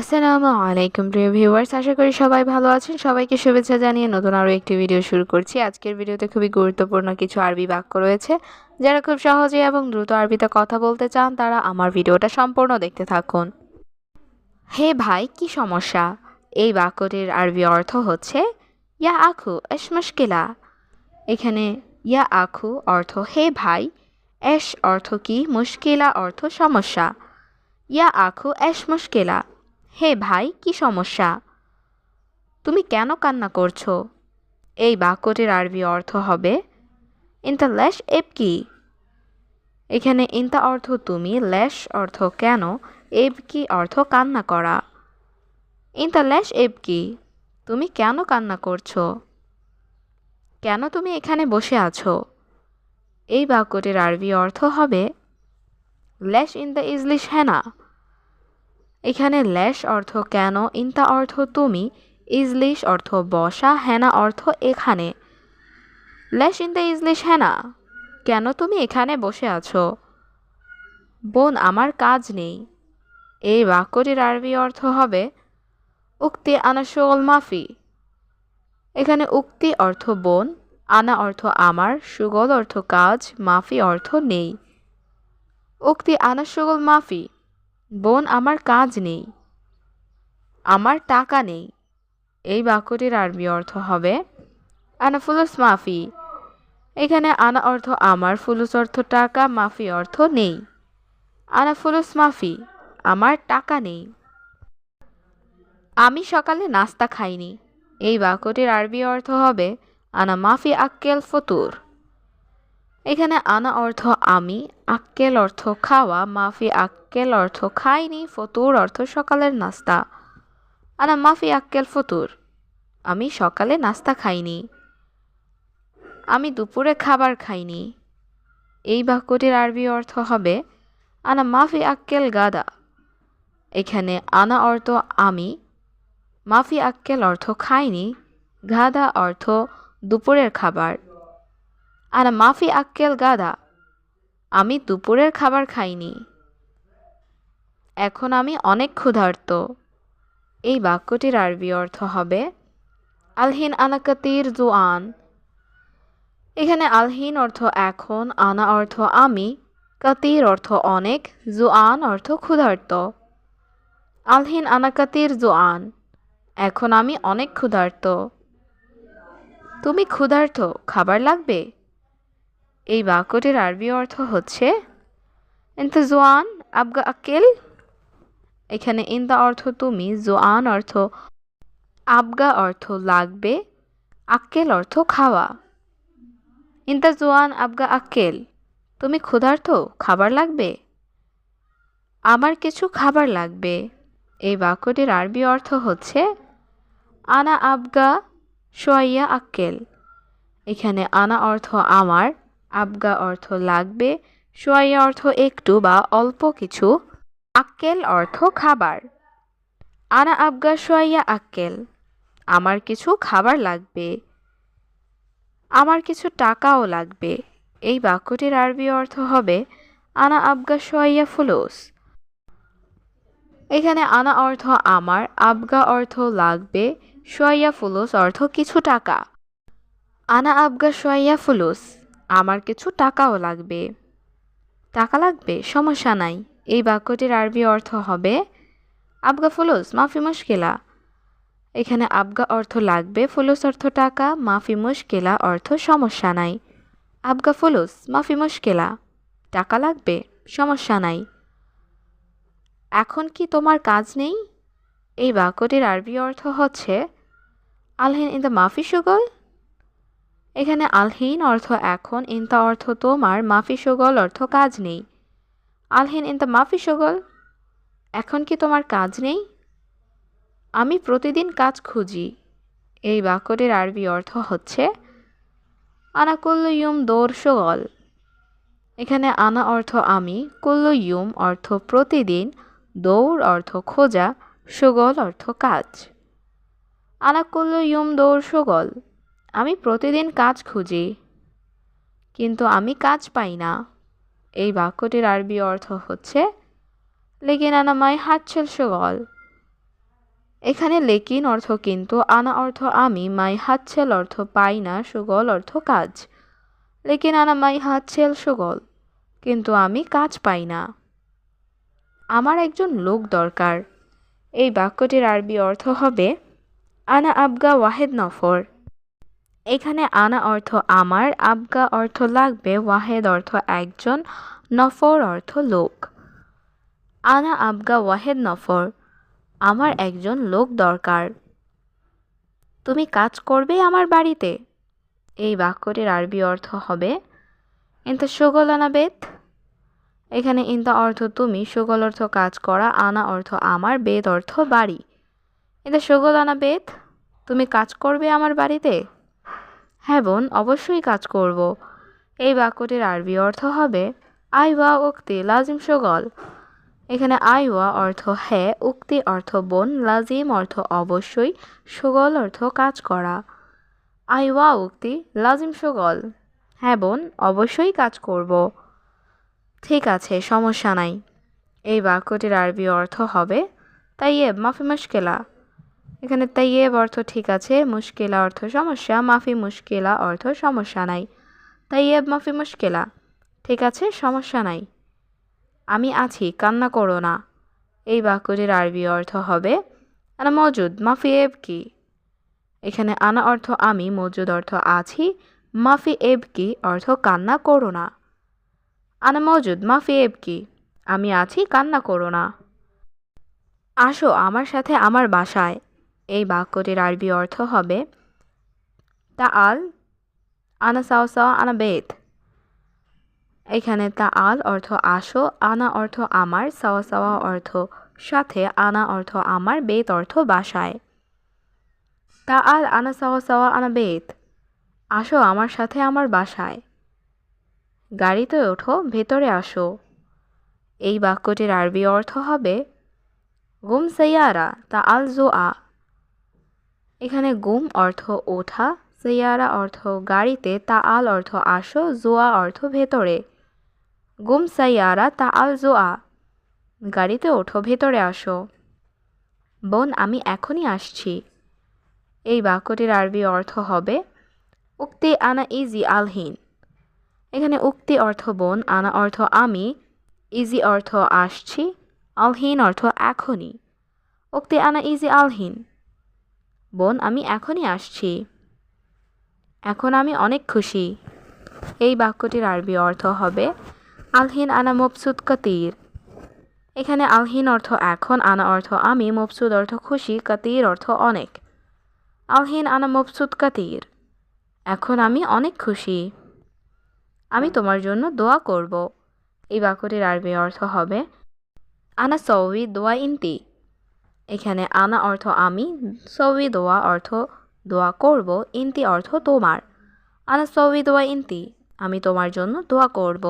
আসসালামু আলাইকুম, প্রিয় ভিউয়ার্স। আশা করি সবাই ভালো আছেন। সবাইকে শুভেচ্ছা জানিয়ে নতুন আরও একটি ভিডিও শুরু করছি। আজকের ভিডিওতে খুবই গুরুত্বপূর্ণ কিছু আরবি বাক্য রয়েছে। যারা খুব সহজে এবং দ্রুত আরবিতে কথা বলতে চান, তারা আমার ভিডিওটা সম্পূর্ণ দেখতে থাকুন। হে ভাই, কি সমস্যা? এই বাক্যটির আরবি অর্থ হচ্ছে, ইয়া আখু এস মুশকিলা। এখানে, ইয়া আখু অর্থ, হে ভাই। এস অর্থ কি? মুশকিলা অর্থ, সমস্যা। ইয়া আখু এস মুশকিলা। হে ভাই, কি সমস্যা? তুমি কেন কান্না করছ? এই বাক্যটির আরবি অর্থ হবে, ইনতা ল্যাশ এব কি? এখানে ইনতা অর্থ তুমি ল্যাশ অর্থ কেন এব কি অর্থ কান্না করা ইনতা ল্যাশ এব কি? তুমি কেন কান্না করছ? কেন তুমি এখানে বসে আছো? এই বাক্যটির আরবি অর্থ হবে, ল্যাশ ইন দ্য ইজলিশ হ্যানা এখানে ল্যাশ অর্থ কেন, ইনতা অর্থ তুমি, ইজলিশ অর্থ বসা, হেনা অর্থ এখানে। ল্যাশ ইন দ্য ইজলিশ হেনা, কেন তুমি এখানে বসে আছো? বোন, আমার কাজ নেই। এই বাক্যটির আরবি অর্থ হবে, উক্তি আনা শোল মাফি। এখানে উক্তি অর্থ বোন, আনা অর্থ আমার, সুগল অর্থ কাজ, মাফি অর্থ নেই। উক্তি আনা সুগল মাফি বোন, আমার কাজ নেই। আমার টাকা নেই। এই বাক্যটির আরবি অর্থ হবে আনা ফুলুস মাফি। এখানে আনা অর্থ আমার, ফুলুস অর্থ টাকা, মাফি অর্থ নেই। আনা ফুলুস মাফি, আমার টাকা নেই। আমি সকালে নাস্তা খাইনি। এই বাক্যটির আরবি অর্থ হবে, আনা মাফি আক্কেল ফতুর। এখানে আনা অর্থ আমি, আক্কেল অর্থ খাওয়া, মাফি আক্কেল অর্থ খাইনি, ফতুর অর্থ সকালের নাস্তা। আনা মাফি আক্কেল ফতুর, আমি সকালে নাস্তা খাইনি। আমি দুপুরে খাবার খাইনি। এই বাক্যটির আরবি অর্থ হবে, আনা মাফি আক্কেল গাদা। এখানে আনা অর্থ আমি, মাফি আক্কেল অর্থ খাইনি, গাদা অর্থ দুপুরের খাবার। আনা মাফি আক্কেল গাদা, আমি দুপুরের খাবার খাইনি। এখন আমি অনেক ক্ষুধার্ত। এই বাক্যটির আরবি অর্থ হবে, আলহিন আনাকাতির জুয়ান এখানে আলহিন অর্থ এখন, আনা অর্থ আমি, কাতির অর্থ অনেক জুয়ান অর্থ ক্ষুধার্ত। আলহিন আনাকাতির জুয়ান এখন আমি অনেক ক্ষুধার্ত। তুমি ক্ষুধার্ত, খাবার লাগবে? এই বাক্যটির আরবি অর্থ হচ্ছে ইন্তজোয়ান আবগা আকেল। এখানে ইন্দা অর্থ তুমি, জোয়ান অর্থ আবগা অর্থ লাগবে আক্কেল অর্থ খাওয়া। ইন্দা জোয়ান আবগা আক্কেল তুমি ক্ষুধার্ত, খাবার লাগবে? আমার কিছু খাবার লাগবে। এই বাক্যটির আরবি অর্থ হচ্ছে, আনা আবগা সোয়াইয়া আক্কেল এখানে আনা অর্থ আমার আবগা অর্থ লাগবে সোয়াইয়া অর্থ একটু বা অল্প কিছু, আক্কেল অর্থ খাবার। আনা আবগা সোয়াইয়া আক্কেল, আমার কিছু খাবার লাগবে, আমার কিছু টাকাও লাগবে। এই বাক্যটির আরবি অর্থ হবে আনা আবগা সোয়াইয়া ফুলুস। এখানে আনা অর্থ আমার, আবগা অর্থ লাগবে, সোয়াইয়া ফুলুস অর্থ কিছু টাকা। আনা আবগা সোয়াইয়া ফুলুস। আমার কিছু টাকাও লাগবে। টাকা লাগবে? সমস্যা নাই। এই বাক্যটির আরবি অর্থ হবে, আবগা ফুলুস, মাফি মুশকিলা। এখানে আবগা অর্থ লাগবে, ফুলুস অর্থ টাকা, মাফি মুশকিলা অর্থ সমস্যা নাই। আবগা ফুলুস, মাফি মুশকিলা। টাকা লাগবে? সমস্যা নাই। এখন কি তোমার কাজ নেই? এই বাক্যটির আরবি অর্থ হচ্ছে, আলহিন ইন দ্য মাফি সুগল। এখানে আলহীন অর্থ এখন, ইনতা অর্থ তোমার, মাফি সুগল অর্থ কাজ নেই। আলহীন, ইনতা মাফি সুগল, এখন কি তোমার কাজ নেই? আমি প্রতিদিন কাজ খুঁজি। এই বাক্যটির আরবি অর্থ হচ্ছে, আনা কুল্লু ইউম দৌড় সুগল। এখানে আনা অর্থ আমি, কুল্লু অর্থ প্রতিদিন দৌড় অর্থ খোঁজা, সুগল অর্থ কাজ। আনা কুল্লু দৌড় সুগল। আমি প্রতিদিন কাজ খুঁজি, কিন্তু আমি কাজ পাই না। এই বাক্যটির আরবি অর্থ হচ্ছে, লেকিন আনা মাই হাতছেল সুগল এখানে লেকিন অর্থ কিন্তু আনা অর্থ আমি, মাই হাতছেল অর্থ পাই না সুগল অর্থ কাজ। লেকিন আনা মাই হাতছেল সুগল কিন্তু আমি কাজ পাই না। আমার একজন লোক দরকার। এই বাক্যটির আরবি অর্থ হবে, আনা আবগা ওয়াহেদ নফর। এখানে আনা অর্থ আমার, আবগা অর্থ লাগবে, ওয়াহেদ অর্থ একজন, নফর অর্থ লোক। আনা, আবগা, ওয়াহেদ, নফর, আমার একজন লোক দরকার। তুমি কাজ করবে আমার বাড়িতে? এই বাক্যটির আরবি অর্থ হবে, ইন্তা সুগল আনা বেত এখানে ইন্তা অর্থ তুমি, সুগল অর্থ কাজ করা, আনা অর্থ আমার, বেদ অর্থ বাড়ি। ইন্তা সুগল আনা বেত তুমি কাজ করবে আমার বাড়িতে? হ্যাঁ বোন, অবশ্যই কাজ করব। এই বাক্যটির আরবি অর্থ হবে, আইওয়া উক্তি লাজিম সুগল। এখানে আইওয়া অর্থ হ্যাঁ উক্তি অর্থ বোন লাজিম অর্থ অবশ্যই সুগল অর্থ কাজ করা আইওয়া উক্তি লাজিম সুগল হ্যাঁ বোন, অবশ্যই কাজ করব। ঠিক আছে, সমস্যা নাই। এই বাক্যটির আরবি অর্থ হবে, তাইয়েব, মাফি মুশকিলা। এখানে তাইয়েব অর্থ ঠিক আছে, মুশকিলা অর্থ সমস্যা, মাফি মুশকিলা অর্থ সমস্যা নাই। তাইয়েব, মাফি মুশকিলা, ঠিক আছে, সমস্যা নাই। আমি আছি, কান্না করো না। এই বাক্যটির আরবি অর্থ হবে, আনা মজুদ, মাফি এব কি? এখানে আনা অর্থ আমি, মজুদ অর্থ আছি, মাফি এব কি অর্থ কান্না করো না। আনা মজুদ, মাফি এব কি? আমি আছি, কান্না করো না। আসো আমার সাথে আমার বাসায়। এই বাক্যটির আরবি অর্থ হবে তা আল আনা সাও সাও, আনা বেত। এখানে তা আল অর্থ আসো, আনা অর্থ আমার সাওয়া সাওয়া অর্থ সাথে, আনা অর্থ আমার, বেত অর্থ বাসায়। তা আল আনা সাওয়া সাওয়া আনা বেত। আসো আমার সাথে, আমার বাসায়। গাড়িতে ওঠো, ভেতরে আসো। এই বাক্যটির আরবি অর্থ হবে, গুম সৈয়ারা তা আল জো আ এখানে গুম অর্থ ওঠা, সৈয়ারা অর্থ গাড়িতে তা আল অর্থ আসো, জোয়া অর্থ ভেতরে। গুম সাইয়ারা তা আল জোয়া, গাড়িতে ওঠো, ভেতরে আসো। বোন, আমি এখনই আসছি। এই বাক্যটির আরবি অর্থ হবে, উক্তি আনা ইজি আলহীন এখানে উক্তি অর্থ বোন, আনা অর্থ আমি, ইজি অর্থ আসছি আলহীন অর্থ এখনই। উক্তি আনা ইজি আলহীন বোন, আমি এখনই আসছি। এখন আমি অনেক খুশি। এই বাক্যটির আরবি অর্থ হবে, আলহিন আনা মবসুদ কাতির। এখানে আলহিন অর্থ এখন আনা অর্থ আমি মবসুদ অর্থ খুশি কাতির অর্থ অনেক। আলহিন আনা মবসুদ কাতির। এখন আমি অনেক খুশি। আমি তোমার জন্য দোয়া করব। এই বাক্যটির আরবি অর্থ হবে, আনা সৌবি দোয়া ইন্তি। এখানে আনা অর্থ আমি, সবি দোয়া অর্থ দোয়া করব, ইন্তি অর্থ তোমার। আনা সবি দোয়া ইন্তি, আমি তোমার জন্য দোয়া করব।